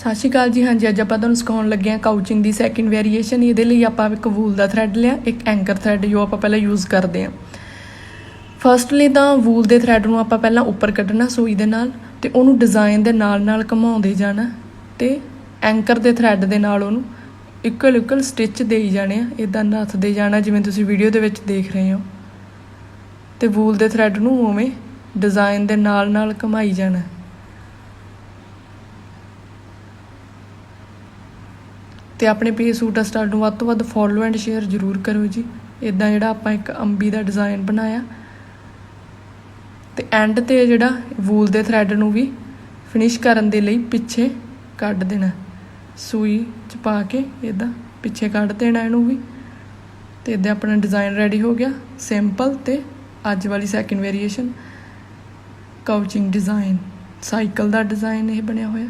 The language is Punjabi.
ਸਤਿ ਸ਼੍ਰੀ ਅਕਾਲ ਜੀ। ਹਾਂਜੀ, ਅੱਜ ਆਪਾਂ ਤੁਹਾਨੂੰ ਸਿਖਾਉਣ ਲੱਗੇ ਹਾਂ ਕਾਊਚਿੰਗ ਦੀ ਸੈਕਿੰਡ ਵੇਰੀਏਸ਼ਨ ਇਹਦੇ ਲਈ ਆਪਾਂ ਇੱਕ ਵੂਲ ਦਾ ਥ੍ਰੈਡ ਲਿਆ, ਇੱਕ ਐਂਕਰ ਥ੍ਰੈਡ ਜੋ ਆਪਾਂ ਪਹਿਲਾਂ ਯੂਜ਼ ਕਰਦੇ ਹਾਂ। ਫਰਸਟਲੀ ਤਾਂ ਵੂਲ ਦੇ ਥ੍ਰੈਡ ਨੂੰ ਆਪਾਂ ਪਹਿਲਾਂ ਉੱਪਰ ਕੱਢਣਾ ਸੂਈ ਦੇ ਨਾਲ ਤੇ ਉਹਨੂੰ ਡਿਜ਼ਾਈਨ ਦੇ ਨਾਲ ਨਾਲ ਘੁਮਾਉਂਦੇ ਜਾਣਾ ਤੇ ਐਂਕਰ ਦੇ ਥ੍ਰੈਡ ਦੇ ਨਾਲ ਉਹਨੂੰ ਇਕੁਅਲ ਇਕੁਅਲ ਸਟਿਚ ਦੇਈ ਜਾਣੇ ਆ। ਇਦਾਂ ਨੱਥਦੇ ਜਾਣਾ ਜਿਵੇਂ ਤੁਸੀਂ ਵੀਡੀਓ ਦੇ ਵਿੱਚ ਦੇਖ ਰਹੇ ਹੋ। ਤੇ ਵੂਲ ਦੇ ਥ੍ਰੈਡ ਨੂੰ ਉਵੇਂ ਡਿਜ਼ਾਈਨ ਦੇ ਨਾਲ ਨਾਲ ਘੁਮਾਈ ਜਾਣਾ। ਤੇ ਆਪਣੇ ਪੇਜ ਸੂਟ ਸਟਾਰ ਨੂੰ ਵੱਧ ਤੋਂ ਵੱਧ ਫੋਲੋ ਐਂਡ ਸ਼ੇਅਰ ਜ਼ਰੂਰ ਕਰੋ ਜੀ। ਇਦਾਂ ਜਿਹੜਾ ਆਪਾਂ ਇੱਕ ਅੰਬੀ ਦਾ ਡਿਜ਼ਾਈਨ ਬਣਾਇਆ। ਤੇ ਐਂਡ ਤੇ ਜਿਹੜਾ ਵੂਲ ਦੇ ਥ੍ਰੈਡ ਨੂੰ ਵੀ ਫਿਨਿਸ਼ ਕਰਨ ਦੇ ਲਈ ਪਿੱਛੇ ਕੱਢ ਦੇਣਾ। ਸੂਈ ਚ ਪਾ ਕੇ ਇਦਾਂ ਪਿੱਛੇ ਕੱਢ ਦੇਣਾ ਇਹਨੂੰ ਵੀ। ਤੇ ਇਦਾਂ ਆਪਣਾ ਡਿਜ਼ਾਈਨ ਰੈਡੀ ਹੋ ਗਿਆ। ਸਿੰਪਲ ਤੇ ਅੱਜ ਵਾਲੀ second variation couching design cycle ਦਾ ਡਿਜ਼ਾਈਨ ਇਹ ਬਣਿਆ ਹੋਇਆ।